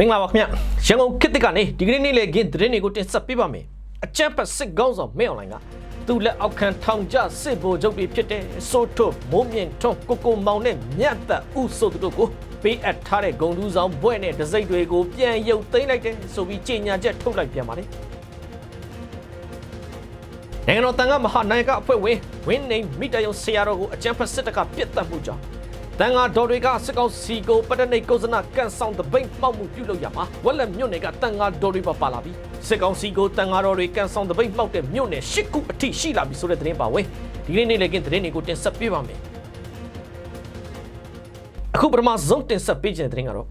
မင်္ဂလာပါခင်ဗျရန်ကုန်ခေတ်သစ်ကနေဒီကနေ့နေ့လေခင်းသတင်းတွေကိုတင်ဆက်ပေးပါမယ်အကြမ်းဖက်စစ်ကောင်းဆောင်မင်းအွန်လိုင်းကသူ့လက်အောက်ခံထောင်ကျစစ်ဗိုလ်ချုပ်တွေဖြစ်တဲ့စိုးထွတ်မိုးမြင့်ထွန်းကိုကိုမောင်နဲ့မြတ်သက်ဦးဆိုသူတို့ကိုပေးအပ်ထားတဲ့ဂုံတူးဆောင်ဘွဲ့နဲ့ဒစိမ့်တွေကိုပြန်ရုပ်သိမ်းလိုက်တယ်ဆိုပြီးကြေညာချက်ထုတ်လိုက်ပြန်ပါတယ်နိုင်ငံတော်တန်ခါမဟာနိုင်ကအဖွဲ့ဝင်ဝင်းနေမိတယုံဆရာတော်ကိုအကြမ်းဖက်စစ်တပ်ကပြစ်တက်မှုကြောင့် တန်ခါဒေါ်တွေကစစ်ကောင်စီကိုပတနိတ်ကုဇနာကန်ဆောင်တပိတ်မှောက်မှုပြုလုပ်ရမှာဝက်လက်မြို့နယ်ကတန်ခါဒေါ်တွေပါပါလာပြီစစ်ကောင်စီကိုတန်ခါဒေါ်တွေကန်ဆောင်တပိတ်မှောက်တဲ့မြို့နယ်၈ခုအထိရှိလာပြီဆိုတဲ့သတင်းပါဝင်ဒီနေ့နေ့လည်းကင်းသတင်းတွေကိုတင်ဆက်ပေးပါမယ်အခုပထမဆုံးတင်ဆက်ပေးခြင်းတဲ့သတင်းကတော့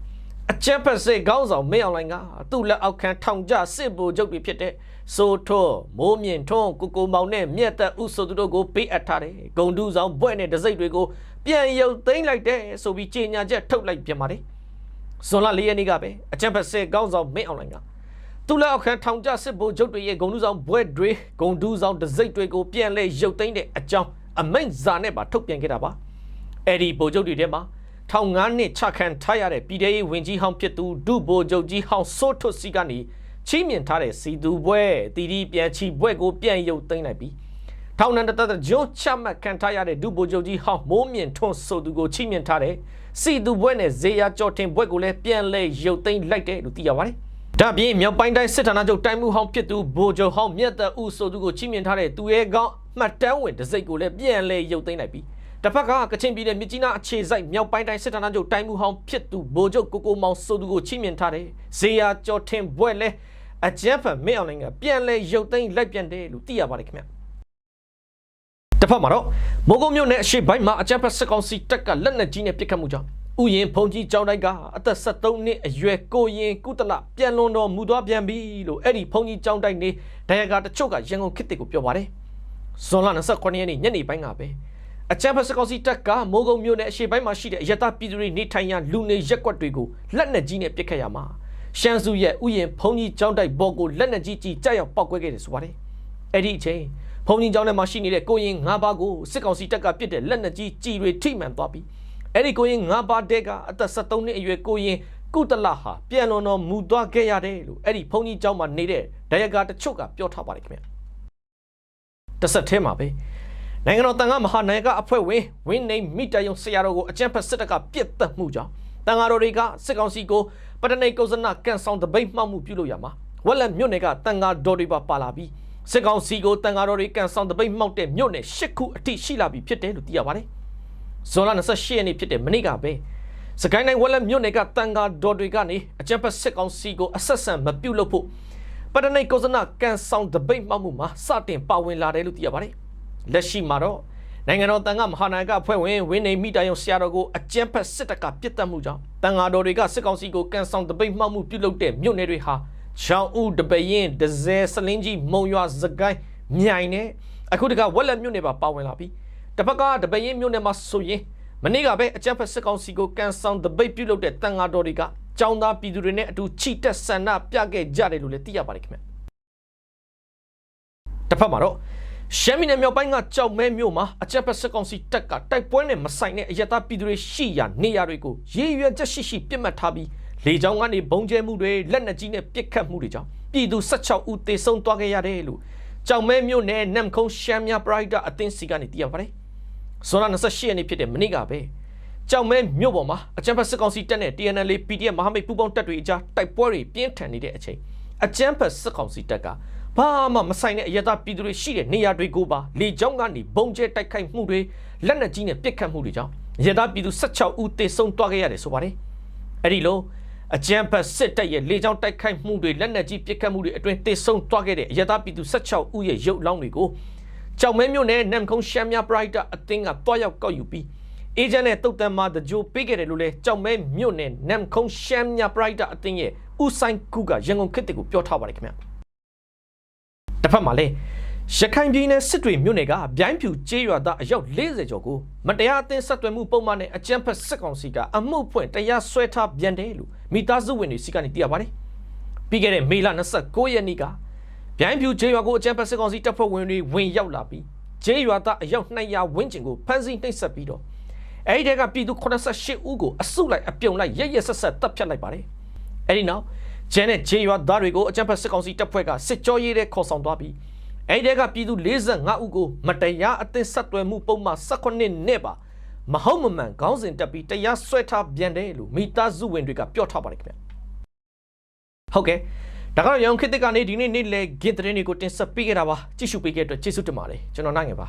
အချမ်းဖက်စစ်ခေါင်းဆောင်မင်းအောင်လိုင်ကသူ့လက်အောက်ခံထောင်ကျစစ်ဗိုလ်ချုပ်တွေဖြစ်တဲ့စိုးထွန်းမိုးမြင့်ထွန်းကိုကိုမောင်နဲ့မြတ်သက်ဦးဆိုသူတို့ကိုပေးအပ်ထားတယ်ဂုံတူးဆောင်ဘွဲ့နဲ့ဒစိမ့်တွေကို ပြန်ရုပ်သိမ်းလိုက်တယ်ဆိုပြီးကြေညာချက်ထုတ်လိုက်ပြန်ပါတယ်ဇွန်လ၄ရက်နေ့ကပဲအချမ်းဖက်စစ်ခေါင်းဆောင်မင်းအောင်လိုင်ကသူ့လက်အောက်ခံထောင်ကျစစ်ဗိုလ်ချုပ်တွေရဲ့ဂုံတူးဆောင်ဘွဲ့တွေဂုံတူးဆောင်ဒစိမ့်တွေကိုပြန်လဲရုပ်သိမ်းတဲ့အကြောင်းအမိန့်စာနဲ့ပါထုတ်ပြန်ခဲ့တာပါအဲ့ဒီဗိုလ်ချုပ်တွေထဲမှာထောင်ငါးနှစ်ချခံထားရတဲ့ပြည်ထောင်ရေးဝင်ကြီးဟောင်းဖြစ်သူဒုဗိုလ်ချုပ်ကြီးဟောင်းစိုးထွတ်စီကနေချီးမြှင့်ထားတဲ့စီသူဘွဲတီတီပြန်ချီဘွဲကိုပြန်ရုပ်သိမ်းလိုက်ပြီး ထောင်နံတတဂျွန်ချမှတ်ခံထားရတဲ့ဒုဗိုလ်ချုပ်ကြီးဟောင်းမိုးမြင့်ထွန်းဆိုသူကိုချီးမြှင့်ထားတဲ့စီသူဘွဲနဲ့ဇေယျကျော်တင်ဘွဲကိုလည်းပြန်လဲရုပ်သိမ်းလိုက်တယ်လို့သိရပါတယ်။ဒါပြင်မြောက်ပိုင်းတိုင်းစစ်ဌာနချုပ်တိုင်းမှုဟောင်းဖြစ်သူဗိုလ်ချုပ်ဟောင်းမြတ်တဦးဆိုသူကိုချီးမြှင့်ထားတဲ့သူရဲကောင်းမှတ်တမ်းဝင်တစိ့ကိုလည်းပြန်လဲရုပ်သိမ်းလိုက်ပြီးတစ်ဖက်ကကချင်ပြည်နယ်မြစ်ကြီးနားအခြေစိုက်မြောက်ပိုင်းတိုင်းစစ်ဌာနချုပ်တိုင်းမှုဟောင်းဖြစ်သူဗိုလ်ချုပ်ကိုကိုမောင်ဆိုသူကိုချီးမြှင့်ထားတယ်ဇေယျကျော်တင်ဘွဲလည်းအကြမ်းဖက်မင်းအောင်နိုင်ကပြန်လဲရုပ်သိမ်းလိုက်ပြန်တယ်လို့သိရပါတယ်ခင်ဗျ တစ်ဖက်မှာတော့မိုးကုတ်မြို့နယ်အရှိပိုင်းမှာအကြမ်းဖက်စစ်ကောင်စီတပ်ကလက်နက်ကြီးနဲ့ပစ်ခတ်မှုကြောင့်ဥယျင်ဖုန်ကြီးကျောင်းတိုက်ကအသက်73နှစ်အရွယ်ကိုရင်ကုတလပြန်လွန်တော်မူသွားပြန်ပြီလို့အဲ့ဒီဖုန်ကြီးကျောင်းတိုက်နေဒရယာကတချို့ကရန်ကုန်ခေတ်တွေကိုပြောပါတယ်ဇွန်လ29ရက်နေ့ညနေပိုင်းကပဲအကြမ်းဖက်စစ်ကောင်စီတပ်ကမိုးကုတ်မြို့နယ်အရှိပိုင်းမှာရှိတဲ့အယက်သားပြည်သူတွေနေထိုင်ရာလူနေရက်ကွက်တွေကိုလက်နက်ကြီးနဲ့ပစ်ခတ်ရမှာရှမ်းစုရဲ့ဥယျင်ဖုန်ကြီးကျောင်းတိုက်ဘော်ကိုလက်နက်ကြီးကြီးကြောက်ရောက်ပောက်ကွဲခဲ့တယ်ဆိုပါတယ်အဲ့ဒီအချိန် ဖုန်ကြီးကျောင်းထဲမှာရှိနေတဲ့ကိုရင်၅ပါးကိုစစ်ကောင်စီတပ်ကပစ်တဲ့လက်နက်ကြီးကြီးတွေထိမှန်သွားပြီးအဲ့ဒီကိုရင်၅ပါးတဲကအသက်73နှစ်အရွယ်ကိုရင်ကုတလဟာပြန်လွန်တော်မူသွားခဲ့ရတယ်လို့အဲ့ဒီဖုန်ကြီးကျောင်းမှာနေတဲ့ဒယကာတချို့ကပြောထားပါတယ်ခင်ဗျတစ်ဆက်ထဲမှာပဲနိုင်ငံတော်တန်ခါမဟာနိုင်ကအဖွဲ့ဝင်ဝင်းနေမိတယုံဆရာတော်ကိုအကြမ်းဖက်စစ်တပ်ကပြစ်တက်မှုကြောင့်တန်ခါတော်တွေကစစ်ကောင်စီကိုပတနိတ်ကုဇနာကန်ဆောင်တပိတ်မှောက်မှုပြုလုပ်ရမှာဝက်လက်မြို့နယ်ကတန်ခါတော်တွေပါပါလာပြီး စစ်ကောင်စီကိုတန်ခါတော်တွေကန်ဆောင်တပိတ်မှောက်တဲ့မြို့နယ်၈ခုအထိရှိလာပြီဖြစ်တယ်လို့သိရပါတယ်ဇွန်လ28ရက်နေ့ဖြစ်တဲ့မနေ့ကပဲစကိုင်းတိုင်းဝက်လက်မြို့နယ်ကတန်ခါတော်တွေကနေအကြမ်းဖက်စစ်ကောင်စီကိုအဆက်ဆံမပြုတ်လို့ဖို့ပတနိတ်ကုဇနာကန်ဆောင်တပိတ်မှောက်မှုမှာစတင်ပါဝင်လာတယ်လို့သိရပါတယ်လက်ရှိမှာတော့နိုင်ငံတော်တန်ခါမဟာနာယကအဖွဲ့ဝင်ဝင်းနေမိတယုံဆရာတော်ကိုအကြမ်းဖက်စစ်တပ်ကပြစ်တက်မှုကြောင့်တန်ဃာတော်တွေကစစ်ကောင်စီကိုကန်ဆောင်တပိတ်မှောက်မှုပြုလုပ်တဲ့မြို့နယ်တွေဟာ ချောင်းဦးတပရင်ဒဇယ်စလင်းကြီးမုံရွာစကိုင်းမြိုင်နဲ့အခုတကဝက်လက်မြို့နယ်ပါပါဝင်လာပြီးတစ်ဖက်ကတပရင်မြို့နယ်မှာဆိုရင်မနေ့ကပဲအကြမ်းဖက်စစ်ကောင်စီကိုကန်ဆောင်တပိတ်ပြုလုပ်တဲ့တန်ဃာတော်တွေကចောင်းသားပြည်သူတွေနဲ့အတူချီတက်ဆန္ဒပြခဲ့ကြတယ်လို့လည်းသိရပါတယ်ခင်ဗျတစ်ဖက်မှာတော့ရှမ်းပြည်နယ်မြောက်ပိုင်းကကြောက်မဲမြို့မှာအကြက်ဖက်စစ်ကောင်စီတပ်ကတိုက်ပွဲနဲ့မဆိုင်တဲ့အယက်သားပြည်သူတွေရှိရာနေရာတွေကိုရေရွယ်ချက်ရှိရှိပြစ်မှတ်ထားပြီး လေကြောင်းကနေဘုံကျဲမှုတွေလက်နက်ကြီးနဲ့ပစ်ခတ်မှုတွေကြောင့်ပြည်သူ16ဦးသေဆုံးသွားခဲ့ရတယ်လို့ကြောက်မဲမြို့နယ်နမ်ခုံရှမ်းမြပရိုက်တာအသင်းစီကနေသိရပါတယ်။ဇွန်လ28ရက်နေ့ဖြစ်တဲ့မနေ့ကပဲကြောက်မဲမြို့ပေါ်မှာအကြမ်းဖက်စစ်ကောင်စီတပ်နဲ့ TNL PDF မဟာမိတ်ပူးပေါင်းတပ်တွေအကြားတိုက်ပွဲတွေပြင်းထန်နေတဲ့အချိန်အကြမ်းဖက်စစ်ကောင်စီတပ်ကဘာမှမဆိုင်တဲ့အယက်သားပြည်သူတွေရှိတဲ့နေရာတွေကိုပါလေကြောင်းကနေဘုံကျဲတိုက်ခိုက်မှုတွေလက်နက်ကြီးနဲ့ပစ်ခတ်မှုတွေကြောင့်အယက်သားပြည်သူ16ဦးသေဆုံးသွားခဲ့ရတယ်ဆိုပါတယ်။အဲ့ဒီလို အကြမ်းဖက်စစ်တပ်ရဲ့လေကြောင်းတိုက်ခိုက်မှုတွေလက်နက်ကြီးပစ်ခတ်မှုတွေအတွင်းသေဆုံးသွားခဲ့တဲ့အယက်သားပြည်သူ16ဦးရဲ့ရုပ်လောင်းတွေကိုကြောင်မဲမြို့နယ်နမ်ခုံရှမ်းမြပရိုက်တာအသင်းကတွားရောက်ကောက်ယူပြီးအေဂျင့်နဲ့တုတ်တန်မှာတကြိုပေးခဲ့တယ်လို့လဲကြောင်မဲမြို့နယ်နမ်ခုံရှမ်းမြပရိုက်တာအသင်းရဲ့ဦးဆိုင်ကူကရန်ကုန်ခေတ်တကူပြောထားပါတယ်ခင်ဗျာ။တစ်ဖက်မှာလည်း ရခိုင်ပြည်နယ်စစ်တွေမြို့နယ်ကဗျိုင်းဖြူကျေးရွာသားအယောက်40ကျော်ကိုမတရားအသင်းဆက်သွယ်မှုပုံမှန်နဲ့အကြမ်းဖက်စစ်ကောင်စီကအမှုဖွင့်တရားစွဲထားပြန်တယ်လို့မိသားစုဝင်တွေစီကနေသိရပါတယ်။ပြီးခဲ့တဲ့မေလ29ရက်နေ့ကဗျိုင်းဖြူကျေးရွာကိုအကြမ်းဖက်စစ်ကောင်စီတပ်ဖွဲ့ဝင်တွေဝင်ရောက်လာပြီးကျေးရွာသားအယောက်200ဝန်းကျင်ကိုဖမ်းဆီးနှိပ်စက်ပြီးတော့အဲဒီတဲကပြည်သူ88ဦးကိုအစုလိုက်အပြုံလိုက်ရရက်ဆက်ဆက်တပ်ဖြတ်လိုက်ပါတယ်။အဲ့ဒီနောက်ကျန်တဲ့ဂျေရွာသားတွေကိုအကြမ်းဖက်စစ်ကောင်စီတပ်ဖွဲ့ကစစ်ကြောရေးတဲ့ခေါ်ဆောင်သွားပြီး အဲ့ဒီကပြည်သူ45ဦးကိုမတရားအသင်းဆက်သွယ်မှုပုံမှန်18နှစ်ပါမဟုတ်မမှန်ခေါင်းစဉ်တက်ပြီးတရားစွဲထားပြန်တယ်လို့မိသားစုဝင်တွေကပြောထားပါတယ်ခင်ဗျဟုတ်ကဲ့ဒါကတော့ရောင်ခေတ်သစ်ကနေဒီနေ့နေ့လေဂင်းသတင်းတွေကိုတင်ဆက်ပေးခဲ့တာပါကြည့်ရှုပေးခဲ့တဲ့အတွက်ကျေးဇူးတင်ပါတယ်ကျွန်တော်နိုင်ငယ်ပါ